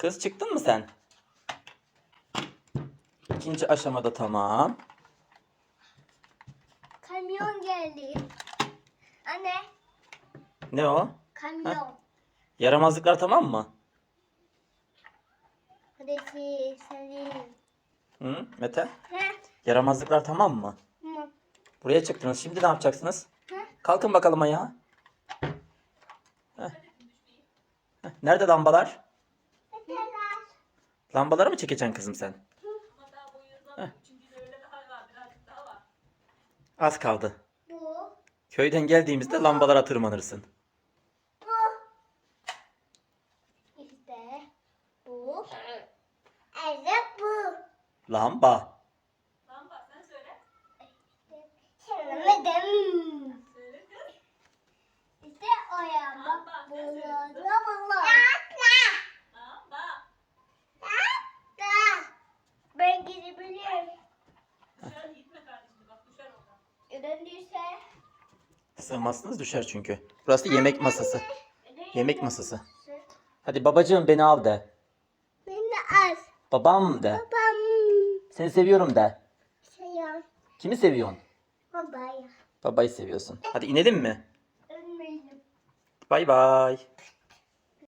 Kız çıktın mı sen? İkinci aşamada tamam. Kamyon geldi. Anne. Ne o? Kamyon. Yaramazlıklar tamam mı? Hadi senin. Hı, Mete? He? Yaramazlıklar tamam mı? Tamam. Buraya çıktınız. Şimdi ne yapacaksınız? He? Kalkın bakalım ayağa. Heh. Heh, Nerede lambalar? Lambaları mı çekeceksin kızım sen? Heh. Az kaldı. Bu. Köyden geldiğimizde lambalara tırmanırsın. Bu. İşte bu. Evet bu. Lamba. Ödendiyse. Sığmazsınız düşer çünkü. Burası yemek masası. Yemek masası. Hadi babacığım beni al de. Beni az. Babam de. Babam. Seni seviyorum de. Ya. Kimi seviyorsun? Babaya. Babayı seviyorsun. Hadi inelim mi? Ölmeyelim. Bay bay.